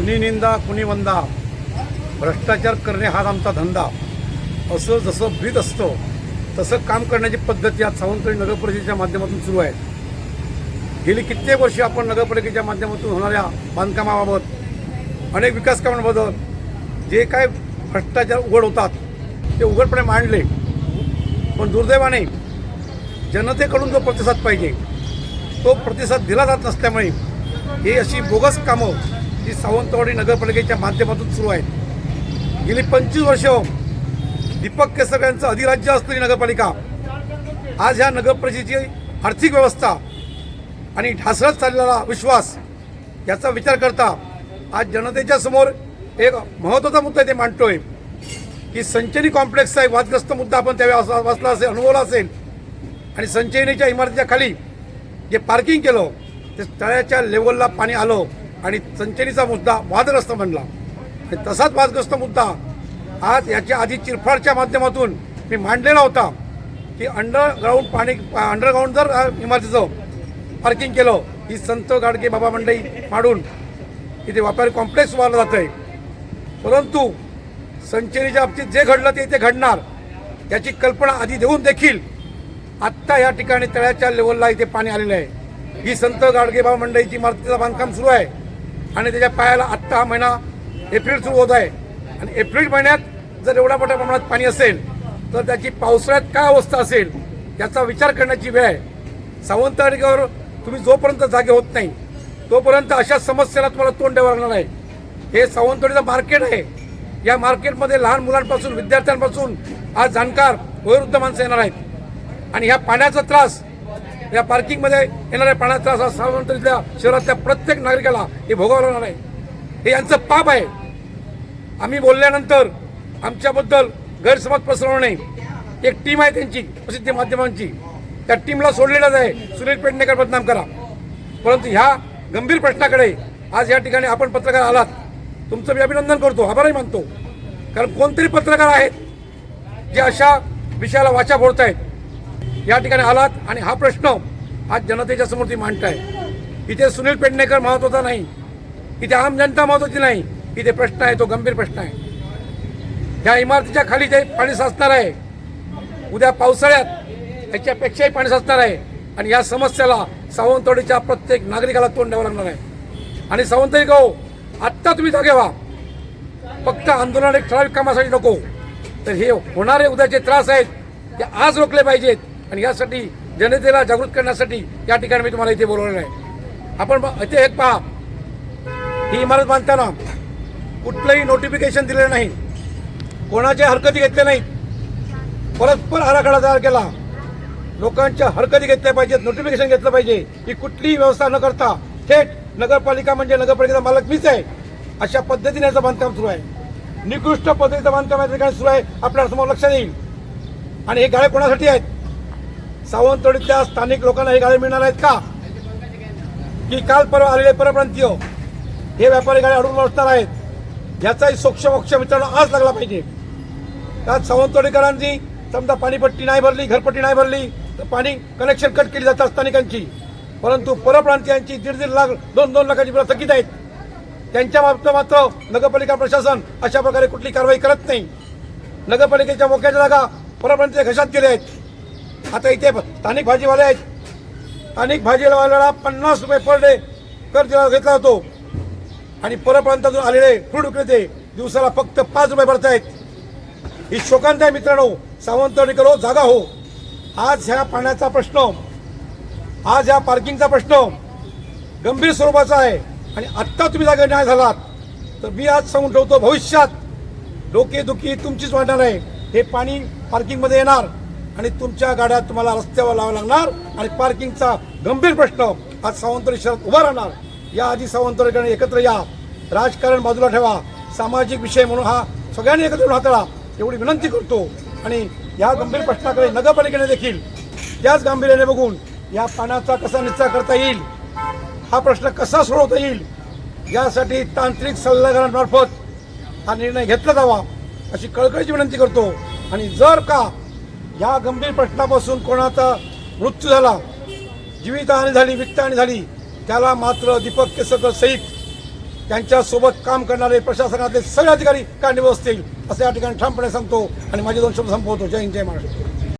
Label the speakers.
Speaker 1: कुणी निंदा कुणी वंदा भ्रष्टाचार करणे हाच आमचा धंदा. असं जसं भीत असतं तसं काम करण्याची पद्धती आज सावंतवाडी नगरपरिषदेच्या माध्यमातून सुरू आहे गेली कित्येक वर्षी आपण नगरपालिकेच्या माध्यमातून होणाऱ्या बांधकामाबाबत अनेक विकास कामांबद्दल जे काय भ्रष्टाचार उघड होतात ते उघडपणे मांडले. पण दुर्दैवाने जनतेकडून जो प्रतिसाद पाहिजे तो प्रतिसाद दिला जात नसल्यामुळे ही अशी बोगस कामं जी सावंतवाडी नगरपालिकेच्या माध्यमातून सुरू आहे गेली पंचवीस वर्ष दीपक केसरकर यांचं अधिराज्य असलेली नगरपालिका. आज ह्या नगरपरिषदेची आर्थिक व्यवस्था आणि ढासळत चाललेला विश्वास याचा विचार करता आज जनतेच्या समोर एक महत्त्वाचा मुद्दा ते मांडतोय की संचयनी कॉम्प्लेक्सचा एक वादग्रस्त मुद्दा आपण त्यावेळी वाचला असेल अनुभवला असेल. आणि संचयनीच्या इमारतीच्या खाली जे पार्किंग केलं ते तळ्याच्या लेवलला पाणी आलं. आणि संचयनीचा मुद्दा वादग्रस्त बनला. आणि तसाच वादग्रस्त मुद्दा आज याच्या आधी चिरफाडच्या माध्यमातून मी मांडलेला होता की अंडरग्राऊंड पाणी अंडरग्राऊंड जर इमारतीचं पार्किंग केलं ही संत गाडगे बाबा मंडई माडून इथे व्यापारी कॉम्प्लेक्स उभारलं जात आहे परंतु संचेरीच्या बाबतीत जे घडलं ते इथे घडणार याची कल्पना आधी देऊन देखील आत्ता या ठिकाणी तळ्याच्या लेवलला इथे पाणी आलेलं आहे. ही संत गाडगेबाबा मंडईची इमारतीचं बांधकाम सुरू आहे. आणि त्याच्या पायाला आत्ता हा महिना एप्रिल सुरू होत आहे. आणि एप्रिल महिन्यात जर एवढ्या मोठ्या प्रमाणात पाणी असेल तर त्याची पावसाळ्यात काय अवस्था असेल याचा विचार करण्याची वेळ आहे. सावंतवाडीवर तुम्ही जोपर्यंत जागे होत नाही तोपर्यंत अशा समस्येला तुम्हाला तोंड द्यावं लागणार आहे. हे सावंतवाडीचं मार्केट आहे. या मार्केटमध्ये लहान मुलांपासून विद्यार्थ्यांपासून आज जाणकार वयोवृद्ध माणसं येणार आहेत. आणि ह्या पाण्याचा त्रास या पार्किंगमध्ये येणाऱ्या पाण्याचा त्रास हा सावंतवाडीतल्या शहरातल्या प्रत्येक नागरिकाला हे भोगावं लागणार आहे. हे यांचं पाप आहे. आम्ही बोलल्यानंतर आमच्याबद्दल गैरसमज पसरवणे एक टीम आहे त्यांची प्रसिद्धी माध्यमांची. त्या टीमला सोडलेलंच आहे. सुनील पेडणेकर बदनाम करा. परंतु ह्या गंभीर प्रश्नाकडे आज या ठिकाणी आपण पत्रकार आलात. तुमचं मी अभिनंदन करतो. आभारही मानतो. कारण कोणतरी पत्रकार आहेत जे अशा विषयाला वाचा फोडत आहेत या ठिकाणी आलात आणि हा प्रश्न आज जनतेच्या समोर ती मांडताय. इथे सुनील पेडणेकर महत्त्वाचा नाही. इथे आम जनता महत्वाची नाही. इथे प्रश्न आहे तो गंभीर प्रश्न आहे. या इमारतीच्या खाली जे पाणी साचणार आहे उद्या पावसाळ्यात याच्यापेक्षाही पाणी साचणार आहे आणि या समस्येला सावंतवाडीच्या प्रत्येक नागरिकाला तोंड द्यावं लागणार आहे. आणि सावंतवाडी गाव आत्ता तुम्ही जागे व्हा. फक्त आंदोलन एक ठराविक कामासाठी नको. तर हे होणारे उद्याचे त्रास आहेत ते आज रोखले पाहिजेत. आणि यासाठी जनतेला जागृत करण्यासाठी या ठिकाणी मी तुम्हाला इथे बोलवलेलं आहे. आपण इथे एक पहा. ही इमारत बांधताना कुठलंही नोटिफिकेशन दिलेलं नाही. कोणाच्या हरकती घेतल्या नाहीत. परस्पर आराखडा तयार केला. लोकांच्या हरकती घेतल्या पाहिजेत नोटिफिकेशन घेतलं पाहिजे. ही कुठलीही व्यवस्था न करता थेट नगरपालिका म्हणजे नगरपालिकेचा मालक मीच आहे. अशा पद्धतीने याचं बांधकाम सुरू आहे. निकृष्ट पद्धतीचं बांधकाम या ठिकाणी सुरू आहे. आपल्यासमोर लक्षात येईल आणि हे गाळे कोणासाठी आहेत? सावंतवाडीतल्या स्थानिक लोकांना हे गाड्या मिळणार आहेत का? की काल परवा आलेले परप्रांतीय हे व्यापारी गाड्या अडवून बसणार आहेत. याचाही सोक्ष मोक्ष मित्रांनो आज लागला पाहिजे. त्यात सावंतवाडीकरांची समजा पाणीपट्टी नाही भरली घरपट्टी नाही भरली तर पाणी कनेक्शन कट केली जातात स्थानिकांची. परंतु परप्रांतीयांची दीड दीड लाख दोन दोन लाखाची बिलं थकीत आहेत. त्यांच्या बाबतीत मात्र नगरपालिका प्रशासन अशा प्रकारे कुठली कारवाई करत नाही. नगरपालिकेच्या मोक्याच्या जागा परप्रांतीय घशात गेले आहेत. आता इथे स्थानिक भाजीवाले आहेत. स्थानिक भाजीवाल्याला पन्नास रुपये पर डे कर दिला घेतला जातो आणि परप्रांतातून आलेले फ्रूट विक्रेते दिवसाला फक्त पाच रुपये भरतायत ही शोकांत आहे मित्रांनो. सावंतवाडी करो जागा हो. आज ह्या पाण्याचा प्रश्न. आज ह्या पार्किंगचा प्रश्न. गंभीर स्वरूपाचा आहे. आणि आत्ता तुम्ही जागा न्याय झालात. तर मी आज सांगून ठेवतो भविष्यात डोकेदुखी तुमचीच वाढणार आहे. हे पाणी पार्किंगमध्ये येणार. आणि तुमच्या गाड्या तुम्हाला रस्त्यावर लावावं लागणार आणि पार्किंगचा गंभीर प्रश्न आज सावंतवाडी शहरात उभा राहणार. या आधी सावंतवाडीकडे एकत्र या. राजकारण बाजूला ठेवा. सामाजिक विषय म्हणून हा सगळ्यांनी एकत्र हाताळा एवढी विनंती करतो. आणि या गंभीर प्रश्नाकडे नगरपालिकेने देखील त्याच गांभीर्याने बघून या पाण्याचा कसा निचरा करता येईल हा प्रश्न कसा सोडवता येईल यासाठी तांत्रिक सल्लागारांमार्फत हा निर्णय घेतला जावा अशी कळकळीची विनंती करतो. आणि जर का या गंभीर प्रश्नापासून कोणाचा मृत्यू झाला जीवितहानी झाली वित्तहानी झाली त्याला मात्र दीपक केसरकर सहित त्यांच्यासोबत काम करणारे प्रशासनातले सगळे अधिकारी कारणीभूत असतील असं या ठिकाणी ठामपणे सांगतो आणि माझे दोन शब्द संपवतो. जय हिंद जय महाराष्ट्र.